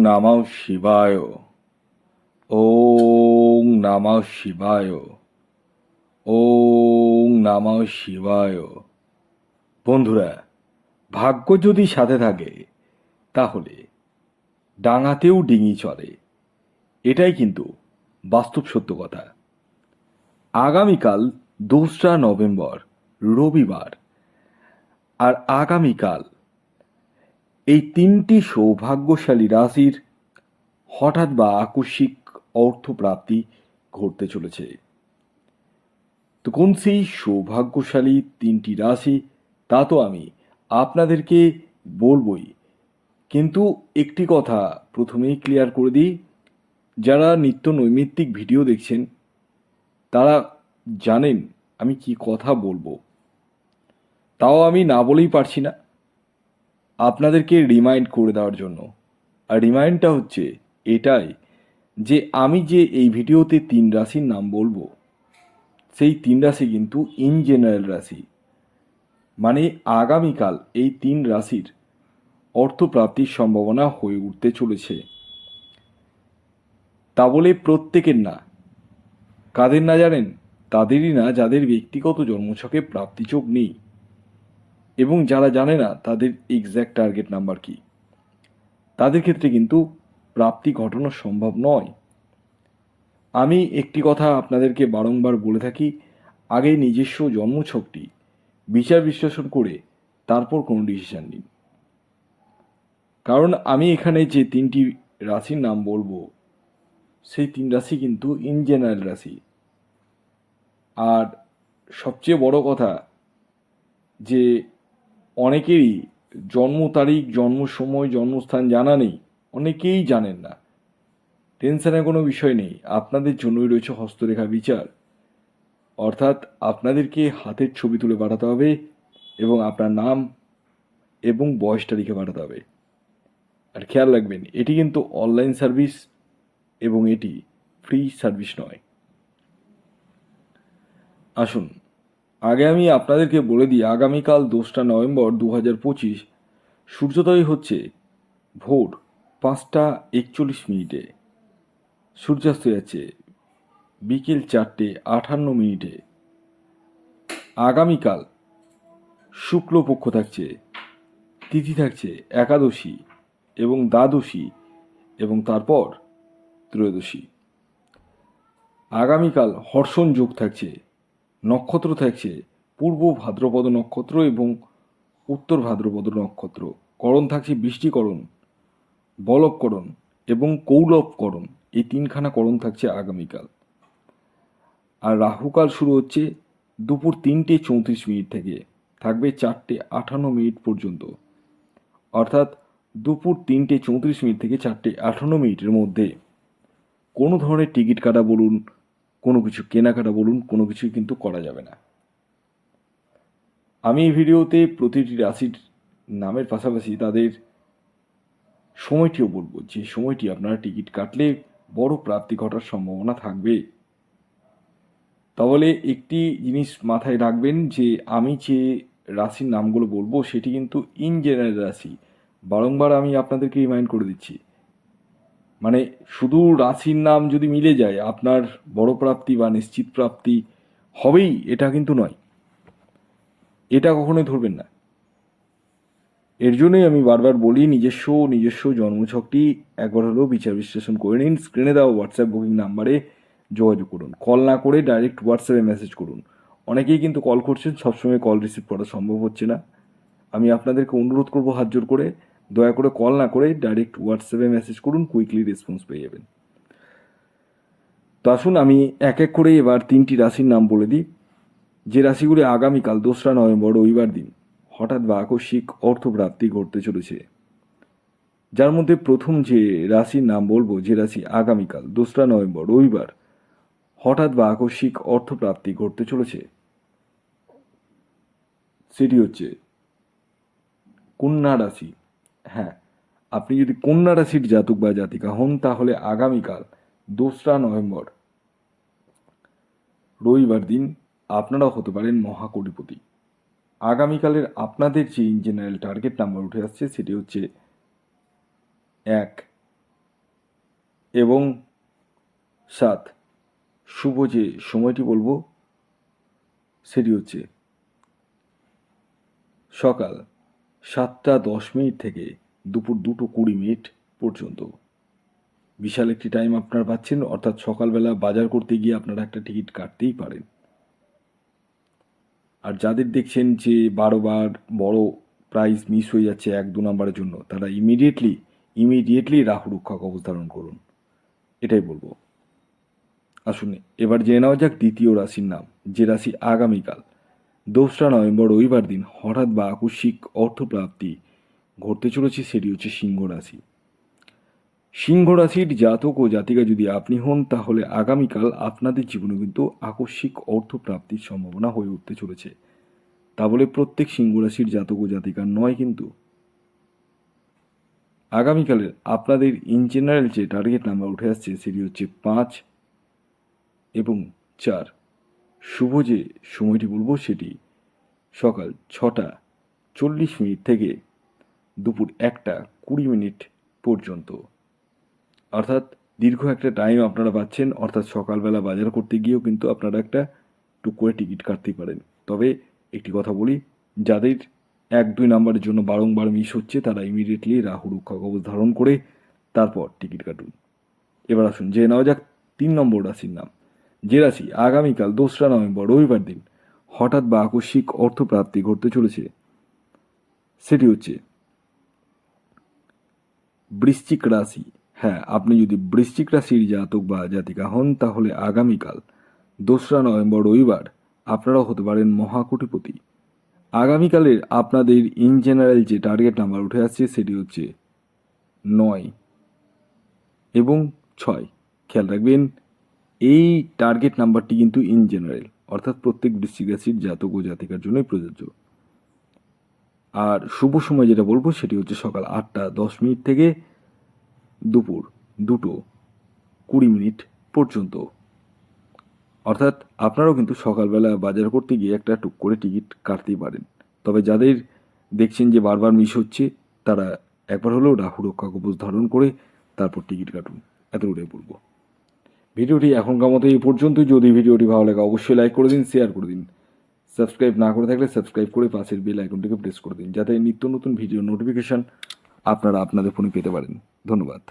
নমঃ শিবায়, ওং নমঃ শিবায়, ওং নমঃ শিবায়। বন্ধুরা, ভাগ্য যদি সাথে থাকে, তাহলে ডাঙাতেও ডিঙি চলে। এটাই কিন্তু বাস্তব সত্য কথা। আগামীকাল দোসরা নভেম্বর, রবিবার। আর আগামীকাল এই তিনটি সৌভাগ্যশালী রাশির হঠাৎ বা আকস্মিক অর্থপ্রাপ্তি ঘটতে চলেছে। তো কোন সেই সৌভাগ্যশালী তিনটি রাশি, তা তো আমি আপনাদেরকে বলবই। কিন্তু একটি কথা প্রথমেই ক্লিয়ার করে দিই, যারা নিত্য নৈমিত্তিক ভিডিও দেখছেন, তারা জানেন আমি কি কথা বলব। তাও আমি না বলেই পারছি না। আপনাদেরকে রিমাইন্ড করে দেওয়ার জন্য। আর রিমাইন্ডটা হচ্ছে এটাই যে আমি যে এই ভিডিওতে তিন রাশির নাম বলব, সেই তিন রাশি কিন্তু ইন জেনারেল রাশি। মানে আগামীকাল এই তিন রাশির অর্থপ্রাপ্তির সম্ভাবনা হয়ে উঠতে চলেছে। তা বলে প্রত্যেকের না। কাদের না জানেন? তাদেরই না যাদের ব্যক্তিগত জন্মছকে প্রাপ্তিযোগ নেই। এবং যারা জানে না তাদের এক্স্যাক্ট টার্গেট নাম্বার কি? তাদের ক্ষেত্রে কিন্তু প্রাপ্তি ঘটানো সম্ভব নয়। আমি একটি কথা আপনাদেরকে বারংবার বলে থাকি, আগে নিজস্ব জন্মছকটি, বিচার বিশ্লেষণ করে তারপর কোনো ডিসিশন নিন। কারণ আমি এখানে যে তিনটি রাশির নাম বলব, সেই তিন রাশি কিন্তু ইন জেনারেল রাশি। আর সবচেয়ে বড় কথা যে অনেকেরই জন্ম তারিখ, জন্ম সময়, জন্মস্থান জানা নেই। অনেকেই জানেন না। টেনশনের কোনো বিষয় নেই। আপনাদের জন্যই রয়েছে হস্তরেখা বিচার। অর্থাৎ আপনাদেরকে হাতের ছবি তুলে পাঠাতে হবে এবং আপনার নাম এবং বয়সটা লিখে পাঠাতে হবে। আর খেয়াল রাখবেন, এটি কিন্তু অনলাইন সার্ভিস এবং এটি ফ্রি সার্ভিস নয়। আসুন আগে আমি আপনাদেরকে বলে দিই, আগামীকাল দোসরা নভেম্বর দু হাজার পঁচিশ, সূর্যোদয় হচ্ছে ভোর পাঁচটা একচল্লিশ মিনিটে। সূর্যাস্ত যাচ্ছে বিকেল চারটে আটান্ন মিনিটে। আগামীকাল শুক্লপক্ষ থাকছে, তিথি থাকছে একাদশী এবং দ্বাদশী এবং তারপর ত্রয়োদশী। আগামীকাল হর্ষণ যোগ থাকছে নক্ষত্র থাকছে। পূর্ব ভাদ্রপদ নক্ষত্র এবং উত্তর ভাদ্রপদ নক্ষত্র। করণ থাকছে বৃষ্টিকরণ বলবকরণ এবং কৌলবকরণ এই তিনখানা করণ থাকছে আগামীকাল। আর রাহুকাল শুরু হচ্ছে দুপুর তিনটে চৌত্রিশ মিনিট থেকে। থাকবে চারটে আটান্ন মিনিট পর্যন্ত। অর্থাৎ দুপুর তিনটে চৌত্রিশ মিনিট থেকে চারটে আঠান্ন মিনিটের মধ্যে। কোনো ধরনের টিকিট কাটা বলুন কোনো কিছু কেনাকাটা বলুন, কোনো কিছুই কিন্তু করা যাবে না। আমি এই ভিডিওতে প্রতিটি রাশির নামের পাশাপাশি তাদের সময়টিও বলব, যে সময়টি আপনারা টিকিট কাটলে বড় প্রাপ্তি ঘটার সম্ভাবনা থাকবে। তাহলে একটি জিনিস মাথায় রাখবেন যে আমি যে রাশির নামগুলো বলব, সেটি কিন্তু ইন জেনারেল রাশি। বারংবার আমি আপনাদেরকে রিমাইন্ড করে দিচ্ছি মানে শুধু রাশির নাম যদি মিলে যায়, আপনার বড় প্রাপ্তি বা নিশ্চিত প্রাপ্তি হবেই, এটা কিন্তু নয়। এটা কখনোই ধরবেন না। এর জন্যই আমি বারবার বলি, নিজস্ব নিজস্ব জন্মছকটি একবার হলেও বিচার বিশ্লেষণ করে নিন, স্ক্রিনে দেওয়া হোয়াটসঅ্যাপ বুকিং নাম্বারে যোগাযোগ করুন। কল না করে ডাইরেক্ট হোয়াটসঅ্যাপে মেসেজ করুন। অনেকেই কিন্তু কল করছেন, সবসময় কল রিসিভ করা সম্ভব হচ্ছে না। আমি আপনাদেরকে অনুরোধ করব হাত জোর করে দয়া করে কল না করে ডাইরেক্ট হোয়াটসঅ্যাপে মেসেজ করুন কুইকলি রেসপন্স পেয়ে যাবেন। তো আসুন, আমি এক এক করে এবার তিনটি রাশির নাম বলে দিই। যে রাশিগুলি আগামীকাল দোসরা নভেম্বর, রবিবার দিন হঠাৎ বা আকস্মিক অর্থপ্রাপ্তি ঘটতে চলেছে। যার মধ্যে প্রথম যে রাশির নাম বলব, যে রাশি আগামীকাল দোসরা নভেম্বর, রবিবার হঠাৎ বা আকস্মিক অর্থপ্রাপ্তি ঘটতে চলেছে, সেটি হচ্ছে কন্যা রাশি। হ্যাঁ আপনি যদি কন্যা রাশির জাতক বা জাতিকা হন, তাহলে আগামীকাল দোসরা নভেম্বর রবিবার দিন আপনারাও হতে পারেন মহাকোটিপতি। আগামীকালের আপনাদের যে ইন জেনারেল টার্গেট নাম্বার উঠে আসছে, সেটি হচ্ছে এক এবং সাত। শুভ যে সময়টি বলব, সেটি হচ্ছে সকাল সাতটা দশ মিনিট থেকে দুপুর দুটো কুড়ি মিনিট পর্যন্ত। বিশাল একটি টাইম আপনারা পাচ্ছেন, অর্থাৎ সকালবেলা বাজার করতে গিয়ে আপনারা একটা টিকিট কাটতেই পারেন। আর যাদের দেখছেন যে বারোবার বড় প্রাইজ মিস হয়ে যাচ্ছে এক দু নম্বরের জন্য, তারা ইমিডিয়েটলি ইমিডিয়েটলি রাহু কবচ ধারণ করুন। এটাই বলব। আসুন, এবার জেনে নেওয়া যাক দ্বিতীয় রাশির নাম, যে রাশি আগামীকাল। দোসরা নভেম্বর রবিবার দিন হঠাৎ বা আকস্মিক অর্থপ্রাপ্তি ঘটতে চলেছে, সেটি হচ্ছে সিংহ রাশি। সিংহ রাশির জাতক ও জাতিকা যদি আপনি হন, তাহলে আগামীকাল আপনাদের জীবনে কিন্তু আকস্মিক অর্থপ্রাপ্তির সম্ভাবনা হয়ে উঠতে চলেছে। তা বলে প্রত্যেক সিংহ রাশির জাতক ও জাতিকার নয় কিন্তু। আগামীকালের আপনাদের ইন জেনারেল যে টার্গেট নাম্বার উঠে আসছে, সেটি হচ্ছে পাঁচ এবং চার। শুভ যে সময়টি বলব সেটি সকাল ছটা চল্লিশ মিনিট থেকে দুপুর একটা কুড়ি মিনিট পর্যন্ত। অর্থাৎ দীর্ঘ একটা টাইম আপনারা পাচ্ছেন, অর্থাৎ সকালবেলা বাজার করতে গিয়েও কিন্তু আপনারা একটা টুক করে টিকিট কাটতে পারেন। তবে একটি কথা বলি, যাদের এক, দুই নাম্বারের জন্য বারংবার মিস হচ্ছে, তারা ইমিডিয়েটলি রাহু রক্ষা ধারণ করে তারপর টিকিট কাটুন। এবার আসুন যে নেওয়া যাক তিন নম্বর রাশির নাম। যে রাশি আগামীকাল দোসরা নভেম্বর, রবিবার দিন হঠাৎ বা আকস্মিক অর্থপ্রাপ্তি ঘটতে চলেছে। সেটি হচ্ছে বৃশ্চিক রাশি। হ্যাঁ আপনি যদি বৃশ্চিক রাশির জাতক বা জাতিকা হন, তাহলে আগামীকাল দোসরা নভেম্বর, রবিবার আপনারাও হতে পারেন মহাকোটিপতি। আগামীকালের আপনাদের ইন জেনারেল যে টার্গেট নাম্বার উঠে আসছে, সেটি হচ্ছে নয় এবং ছয়। খেয়াল রাখবেন এই টার্গেট নাম্বারটি কিন্তু ইন জেনারেল অর্থাৎ প্রত্যেক বৃশ্চিক জাতক ও জাতিকার জন্যই প্রযোজ্য। আর শুভ সময় যেটা বলব সেটি হচ্ছে সকাল আটটা দশ মিনিট থেকে দুপুর দুটো কুড়ি মিনিট পর্যন্ত। অর্থাৎ আপনারাও কিন্তু সকালবেলা বাজার করতে গিয়ে একটা টুক করে টিকিট কাটতেই পারেন। তবে যাদের দেখছেন যে বারবার মিস হচ্ছে, তারা একবার হলেও রাহু রক্ষা কবচ ধারণ করে তারপর টিকিট কাটুন। এতটুকুই বলব। ভিডিওটি এখনকার মতো এই পর্যন্তই। যদি ভিডিওটি ভালো লাগে, অবশ্যই লাইক করে দিন শেয়ার করে দিন। সাবস্ক্রাইব না করে থাকলে সাবস্ক্রাইব করে পাশের বেল আইকনটিকে প্রেস করে দিন, যাতে নিত্য নতুন ভিডিও নোটিফিকেশান আপনারা আপনাদের ফোনে পেতে পারেন। ধন্যবাদ।